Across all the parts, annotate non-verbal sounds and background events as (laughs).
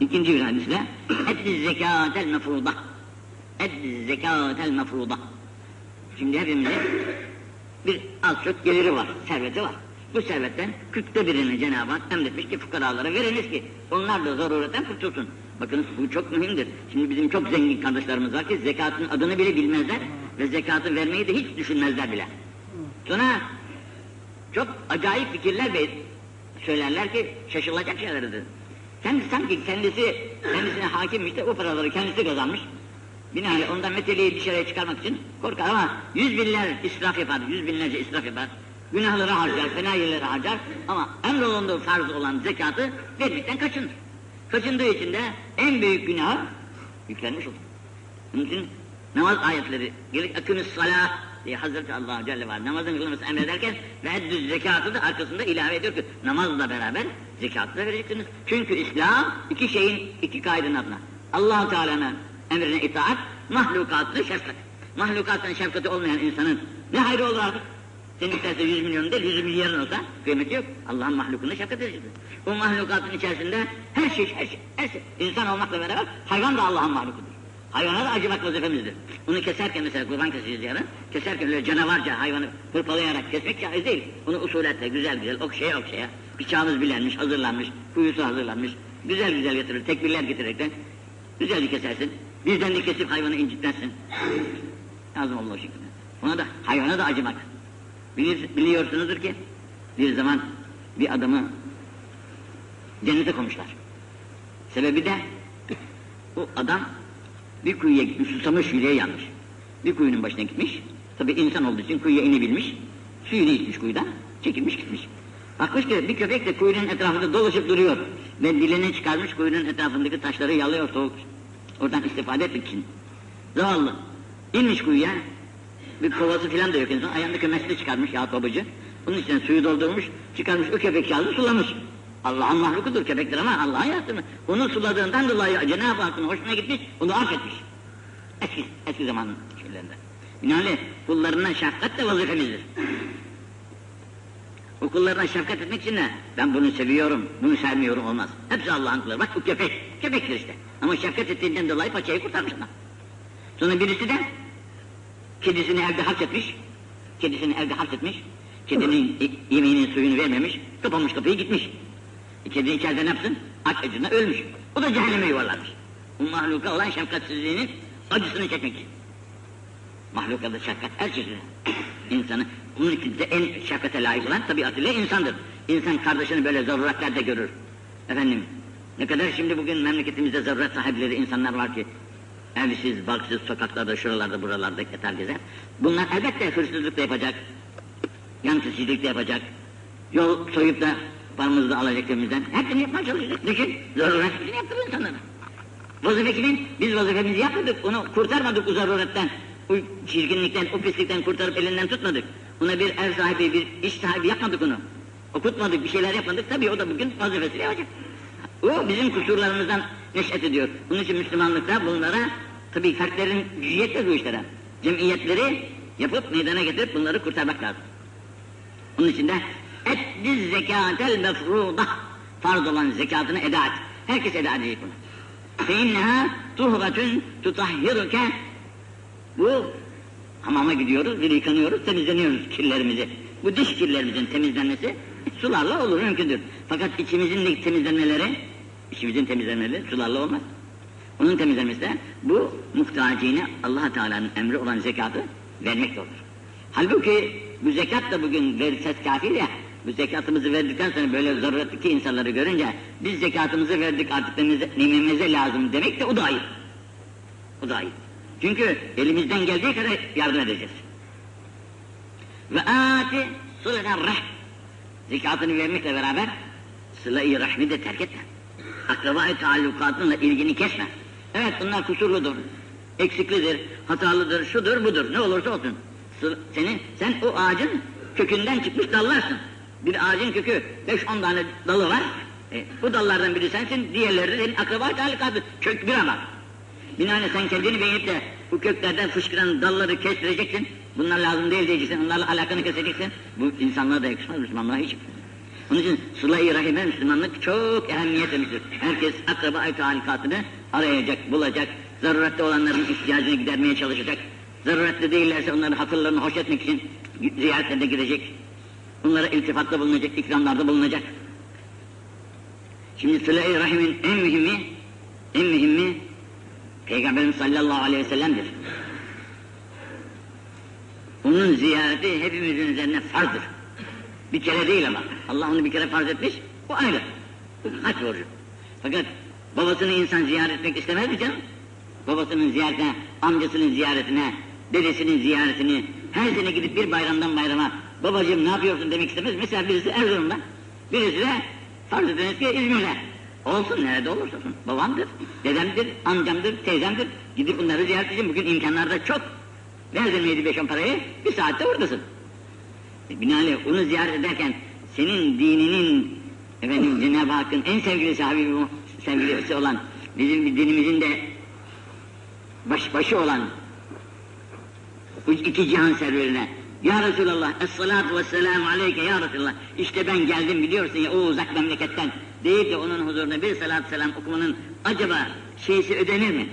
İkinci bir hadisle eddi zekatel mefruda. Eddi zekatel mefruda. Şimdi hepimizin bir az çok geliri var, serveti var. Bu servetten kırkta birini Cenab-ı Hak emretmiş ki fukaralara veriniz ki onlar da zaruretten kurtulsun. Bakın bu çok mühimdir. Şimdi bizim çok zengin kardeşlerimiz var ki zekatın adını bile bilmezler ve zekatı vermeyi de hiç düşünmezler bile. Sonra çok acayip fikirler be- söylerler ki şaşılacak şeylerdir. Kendi sanki kendisi kendisine hakimmiş de o paraları kendisi kazanmış. Binaenaleyh ondan meteliği dışarıya çıkarmak için korkar ama yüz binler israf yapar, yüz binlerce israf yapar. Günahları harcar, fena yerlere harcar ama emrolunduğu farz olan zekatı vermekten kaçınır. Kaçındığı için de en büyük günah yüklenmiş olur. Onun için namaz ayetleri, gerek akınız salah diye Hazreti Allah Celle var. Namazın kılınması emrederken ve eddüz zekatı da arkasında ilave ediyor ki namazla beraber zekatı da vereceksiniz. Çünkü İslam iki şeyin iki kaidenin adına. allah Teala'nın emrine itaat, mahlukatına şefkat. Mahlukatına şefkati olmayan insanın ne hayrı olur artık? Senin isterse yüz milyon değil, yüz milyarın olsa kıymeti yok. Allah'ın mahlukuna şefkat edeceksin. Bu mahlukatın içerisinde her şey, her şey, her şey. İnsan olmakla beraber hayvan da Allah'ın mahlukudur. Hayvana da acımak vazifemizdir. Onu keserken mesela kurban keseceğiz yarın. Keserken öyle canavarca hayvanı hırpalayarak kesmek caiz değil. Onu usuletle güzel güzel okşaya okşaya. Bıçağımız bilenmiş, hazırlanmış, kuyusu hazırlanmış. Güzel güzel getirir, tekbirler getirerekten güzelce kesersin. Bizden de kesip hayvanı incitmezsin. Lazım Allah şekilde. Ona da hayvana da acımak. Bilir, biliyorsunuzdur ki bir zaman bir adamı cennete koymuşlar. Sebebi de o adam bir kuyuya gitmiş, susamış, yüreği yanmış. Bir kuyunun başına gitmiş. Tabi insan olduğu için kuyuya inebilmiş. Suyunu içmiş kuyudan, çekilmiş gitmiş. Bakmış ki bir köpek de kuyunun etrafında dolaşıp duruyor. Ve dilini çıkarmış kuyunun etrafındaki taşları yalıyor soğuk. Oradan istifade etmek için. Zavallı. İnmiş kuyuya. Bir kovası filan da yok insan. Ayağındaki mesle çıkarmış yağ babacı. Bunun içine suyu doldurmuş, çıkarmış o köpek yağını sulamış. Allah'ın mahlukudur köpektir ama Allah'ın yarattı Onu suladığından dolayı Cenab-ı Hakk'ın hoşuna gitmiş, onu affetmiş. Eski, eski zamanın şeylerinde. Binaenaleyh kullarına şefkat de vazifemizdir. O kullarına şefkat etmek için de ben bunu seviyorum, bunu sevmiyorum olmaz. Hepsi Allah'ın kulları. Bak bu köpek, köpektir işte. Ama şefkat ettiğinden dolayı paçayı kurtarmış adam. Sonra birisi de kedisini evde hapsetmiş, kedisini evde hapsetmiş, kedinin yemeğinin suyunu vermemiş, kapamış kapıyı gitmiş. E, kedi içeride ne yapsın? Aç acına ölmüş. O da cehenneme yuvarlanmış. Bu mahluka olan şefkatsizliğinin acısını çekmek için. Mahlukada şefkat her çeşidi. (coughs) İnsanı, bunun için de en şefkate layık olan tabiatıyla insandır. İnsan kardeşini böyle zaruretlerde görür. Efendim, ne kadar şimdi bugün memleketimizde zaruret sahipleri insanlar var ki, evsiz, barksız, sokaklarda, şuralarda, buralarda yatar gezer. Bunlar elbette hırsızlık da yapacak, yan kişilik de yapacak, yol soyup da paramızı da alacak cebimizden. Hepsini yapmaya çalışacak. Düşün, zaruretini yaptırır insanlara. Vazife kimin? Biz vazifemizi yapmadık, onu kurtarmadık o zaruretten, o çirkinlikten, o pislikten kurtarıp elinden tutmadık. Ona bir ev sahibi, bir iş sahibi yapmadık onu. Okutmadık, bir şeyler yapmadık, tabii o da bugün vazifesini yapacak. O bizim kusurlarımızdan neşet ediyor. Bunun için Müslümanlıkta bunlara, tabii fertlerin gücü yetmez bu işlere. Cemiyetleri yapıp meydana getirip bunları kurtarmak lazım. Onun için de Eddi zekatel mefruda. Farz olan zekatını eda et. Herkes eda edecek bunu. Fe inneha tuhvetün tutahhiruke. Bu hamama gidiyoruz, bir yıkanıyoruz, temizleniyoruz kirlerimizi. Bu diş kirlerimizin temizlenmesi sularla olur, mümkündür. Fakat içimizin temizlenmeleri, içimizin temizlenmeleri sularla olmaz. Onun temizlenmesi de bu muhtacine allah Teala'nın emri olan zekatı vermek olur. Halbuki bu zekat da bugün verilse kafi de bu zekatımızı verdikten sonra böyle zaruretli insanları görünce biz zekatımızı verdik artık nemimize lazım demek de o da ayıp. O da ayıp. Çünkü elimizden geldiği kadar yardım edeceğiz. Ve ati sıleten rah. Zekatını vermekle beraber sıla-i rahmi de terk etme. Akraba-i taallukatınla ilgini kesme. Evet bunlar kusurludur, eksiklidir, hatalıdır, şudur budur, ne olursa olsun. Seni, sen o ağacın kökünden çıkmış dallarsın. Bir ağacın kökü 5-10 tane dalı var. E, bu dallardan biri sensin, diğerleri de senin akraba talukatı. Kök bir ama. Binaenaleyh sen kendini beğenip de bu köklerden fışkıran dalları kestireceksin. Bunlar lazım değil diyeceksin, onlarla alakanı keseceksin. Bu insanlığa da yakışmaz, Müslümanlığa hiç. Onun için sıla-i rahime Müslümanlık çok ehemmiyet vermiştir. Herkes akraba-i talikatını arayacak, bulacak, zarurette olanların ihtiyacını gidermeye çalışacak. Zaruretli değillerse onların hatırlarını hoş etmek için ziyaretlerine gidecek. Bunlara iltifatta bulunacak, ikramlarda bulunacak. Şimdi sıla-i rahimin en mühimi, en mühimi Peygamberimiz sallallahu aleyhi ve sellem'dir. Onun ziyareti hepimizin üzerine farzdır. Bir kere değil ama. Allah onu bir kere farz etmiş, bu ayrı. Bu hac borcu. Fakat babasını insan ziyaret etmek istemez mi canım? Babasının ziyaretine, amcasının ziyaretine, dedesinin ziyaretini, her sene gidip bir bayramdan bayrama, babacığım ne yapıyorsun demek istemez. Mesela birisi Erzurum'da, birisi de farz ediniz ki İzmir'de. Olsun nerede olursa olsun. Babamdır, dedemdir, amcamdır, teyzemdir. Gidip bunları ziyaret edin. Bugün imkanlarda çok. Verdin yedi beş on parayı, bir saatte oradasın. E, Binaenaleyh onu ziyaret ederken senin dininin efendim (laughs) Cenab-ı Hakk'ın en sevgili sahibi bu sevgilisi olan bizim dinimizin de baş, başı olan bu iki cihan serverine Ya Resulallah es-salatu vesselamu aleyke ya Resulallah işte ben geldim biliyorsun ya o uzak memleketten deyip de onun huzuruna bir salat selam okumanın acaba şeysi ödenir mi?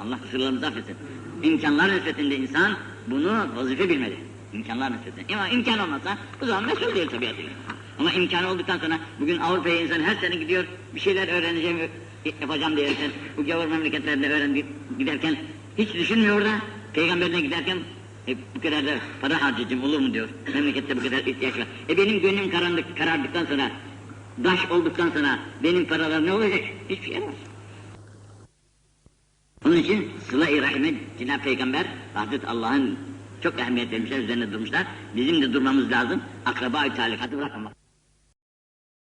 Allah kusurlarımızı affetsin. İmkanlar nispetinde insan bunu vazife bilmeli. İmkanlar nispetinde. Ama imkan olmazsa o zaman mesul değil tabiatıyla. Ama imkan olduktan sonra bugün Avrupa'ya insan her sene gidiyor bir şeyler öğreneceğim, yapacağım diyerekten bu gavur memleketlerinde öğren giderken hiç düşünmüyor da peygamberine giderken e, bu kadar da para harcayacağım olur mu diyor. Memlekette bu kadar ihtiyaç var. E benim gönlüm karanlık, karardıktan sonra, daş olduktan sonra benim paralar ne olacak? Hiçbir şey olmaz. Onun için sıla-i rahime Cenab-ı Peygamber Hazreti Allah'ın çok ehemmiyet vermişler, üzerine durmuşlar. Bizim de durmamız lazım. Akraba-i talikatı bırakmamak.